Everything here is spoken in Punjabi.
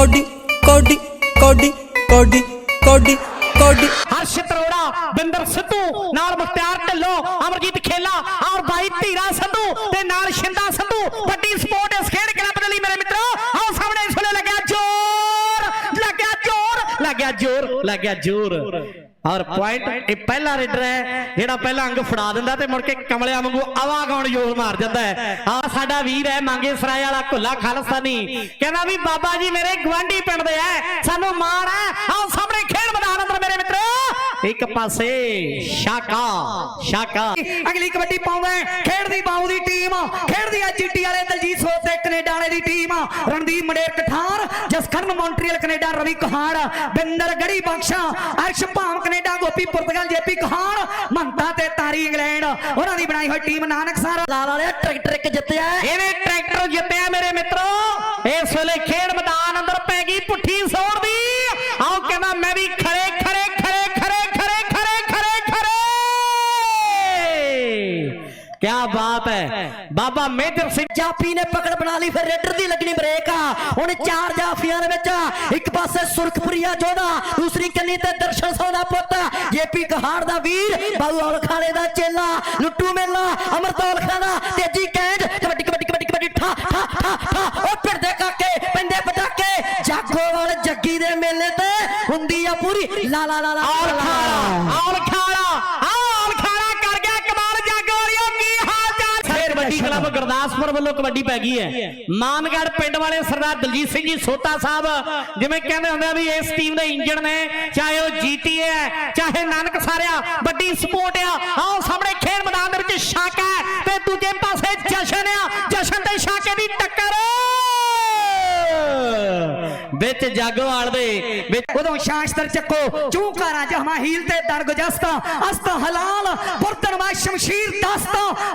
ਕੋਡੀ ਕੋਡੀ ਕੋਡੀ ਕੋਡੀ ਕੋਡੀ ਕੋਡੀ। ਹਰਸ਼ਿਤ ਅਰੋੜਾ ਬਿੰਦਰ ਸਿੱਧੂ, ਨਾਲ ਮੁਖਤਿਆਰ ਢਿੱਲੋਂ, ਅਮਰਜੀਤ ਖੇਲਾ ਔਰ ਬਾਈ ਧੀਰਾ ਸੰਧੂ ਤੇ ਨਾਲ ਸ਼ਿੰਦਾ ਸਿੱਧੂ। ਵੱਡੀ ਸਪੋਰਟ ਇਸ ਖੇਡ ਕਲੱਬ ਦੇ ਲਈ ਮੇਰੇ ਮਿੱਤਰੋ। ਆਓ ਸਾਹਮਣੇ ਇਸ ਵੇਲੇ ਲੱਗਿਆ ਜ਼ੋਰ ਲੱਗਿਆ ਜ਼ੋਰ ਲੱਗਿਆ ਜ਼ੋਰ ਲੱਗਿਆ ਜ਼ੋਰ। ਔਰ ਪੁਆਇੰਟ ਇਹ ਪਹਿਲਾ ਰੇਡਰ ਹੈ, ਜਿਹੜਾ ਪਹਿਲਾ ਅੰਗ ਫੜਾ ਦਿੰਦਾ ਤੇ ਮੁੜ ਕੇ ਕਮਲਿਆਂ ਵਾਂਗੂ ਆਵਾ ਗਾਉਣ ਜ਼ੋਰ ਮਾਰ ਜਾਂਦਾ ਹੈ। ਆ ਸਾਡਾ ਵੀਰ ਹੈ ਮੰਗੇ ਸਰਾਏ ਵਾਲਾ ਕੁੱਲਾ ਖਾਲਸਾਨੀ। ਕਹਿੰਦਾ ਵੀ ਬਾਬਾ ਜੀ ਮੇਰੇ ਗਵਾਂਢੀ ਪਿੰਡ ਦੇ ਐ ਸਾਨੂੰ ਮਾਣ ਹੈ। ਆਓ ਸਾਹਮਣੇ ਖੇਡ ਮੈਦਾਨ ਅੰਦਰ ਮੇਰੇ ਮਿੱਤਰੋ। ਇੱਕ ਪਾਸੇ ਸ਼ਾਕਾ ਸ਼ਾਕਾ। ਅਗਲੀ ਕਬੱਡੀ ਪਾਉਂਦਾ ਖੇਡਦੀ ਬਾਉ ਦੀ ਟੀਮ ਖੇਡਦੀ ਆ ਜੀਟੀ ਵਾਲੇ Randeep Mander Kathar Jaskaran Montreal Canada Ravi Kahar Binder Garhi Bakhsha Arsh Bham Canada Gopi ਪੁਰਤਗਾਲ ਜੇਪੀ ਕਹਾੜ ਮੰਤਾ ਤੇ ਤਾਰੀ ਇੰਗਲੈਂਡ। ਉਹਨਾਂ ਦੀ ਬਣਾਈ ਹੋਈ ਟੀਮ ਨਾਨਕਸਰ। ਲਾਲ ਵਾਲੇ ਟਰੈਕਟਰ ਇੱਕ ਜਿੱਤਿਆ। ਇਹਨੇ ਟਰੈਕਟਰ ਜਿੱਤਿਆ ਮੇਰੇ ਮਿੱਤਰੋ। ਇਸ ਵੇਲੇ ਖੇਡ ਕੀ ਬਾਤ ਹੈ। ਬਾਬਾ ਮੇਜਰ ਸਿੰਘ ਜਾਫੀ ਨੇ ਪਕੜ ਬਣਾ ਲਈ ਫਿਰ ਰੇਡਰ ਦੀ ਲੱਗਣੀ ਬ੍ਰੇਕ ਆ। ਹੁਣ ਚਾਰ ਜਾਫੀਆਂ ਦੇ ਵਿੱਚ ਇੱਕ ਪਾਸੇ ਸੁਰਖਪੁਰੀਆ ਜੋਧਾ ਦੂਸਰੀ ਕੰਨੀ ਤੇ ਦਰਸ਼ਨ ਸੋਨਾ ਪੁੱਤ। ਜੇਪੀ ਕਹਾੜ ਦਾ ਵੀਰ ਬਾਬੂ ਔਲਖਾਲੇ ਦਾ ਚੇਲਾ ਲੁੱਟੂ ਮੇਲਾ ਅਮਰਤ ਔਲਖਾਲਾ ਤੇਜੀ ਕੈਂਡ ਕਬੱਡੀ ਕਬੱਡੀ ਕਬੱਡੀ ਕਬੱਡੀ ਠਾ ਠਾ ਠਾ ਠਾ। ਉਹ ਫਿਰਦੇ ਕਾਕੇ ਪੈਂਦੇ ਪਟਾਕੇ। ਜਾਗੋਵਾਲ ਜੱਗੀ ਦੇ ਮੇਲੇ ਤੇ ਹੁੰਦੀ ਆ ਪੂਰੀ। ਲਾ ਲਾ ਲਾ ਲਾ ਔਲ ਖਾਲਾ ਫੇਰ ਗੁਰਦਾਸਪੁਰ ਵੱਲੋਂ ਕਬੱਡੀ ਪੈ ਗਈ ਹੈ। ਮਾਨਗੜ ਪਿੰਡ ਵਾਲੇ ਸਰਦਾਰ ਦਲਜੀਤ ਸਿੰਘ ਜੀ ਸੋਤਾ ਸਾਹਿਬ, ਜਿਵੇਂ ਕਹਿੰਦੇ ਹੁੰਦੇ ਆ ਵੀ ਇਸ ਟੀਮ ਦੇ ਇੰਜਣ ਨੇ, ਚਾਹੇ ਉਹ ਜੀਟੀਏ ਹੈ, ਚਾਹੇ ਨਾਨਕ ਸਾਰਿਆ, ਵੱਡੀ ਸਪੋਰਟ ਆ। ਆਓ ਸਾਹਮਣੇ ਖੇਡ ਮੈਦਾਨ ਦੇ ਵਿੱਚ ਸ਼ਾਕਾ ਤੇ ਦੂਜੇ ਪਾਸੇ ਜਸ਼ਨ ਆ। ਜਸ਼ਨ ਤੇ ਸ਼ਾਕੇ ਦੀ ਟੱਕਰ। ਵਿੱਚ ਜੱਗਵਾਲ ਦੇ ਵਿੱਚ ਉਦੋਂ ਸ਼ਾਸਤਰ ਚੱਕੋ, ਚੂਕਾਰਾਂ ਜਹਮਾ ਹੀਲ ਤੇ ਦਰਗ ਅਸਤ ਹਲਾਲ, ਬਰਤਨ ਮਾ ਸ਼ਮਸ਼ੀਰ ਦਸਤਾ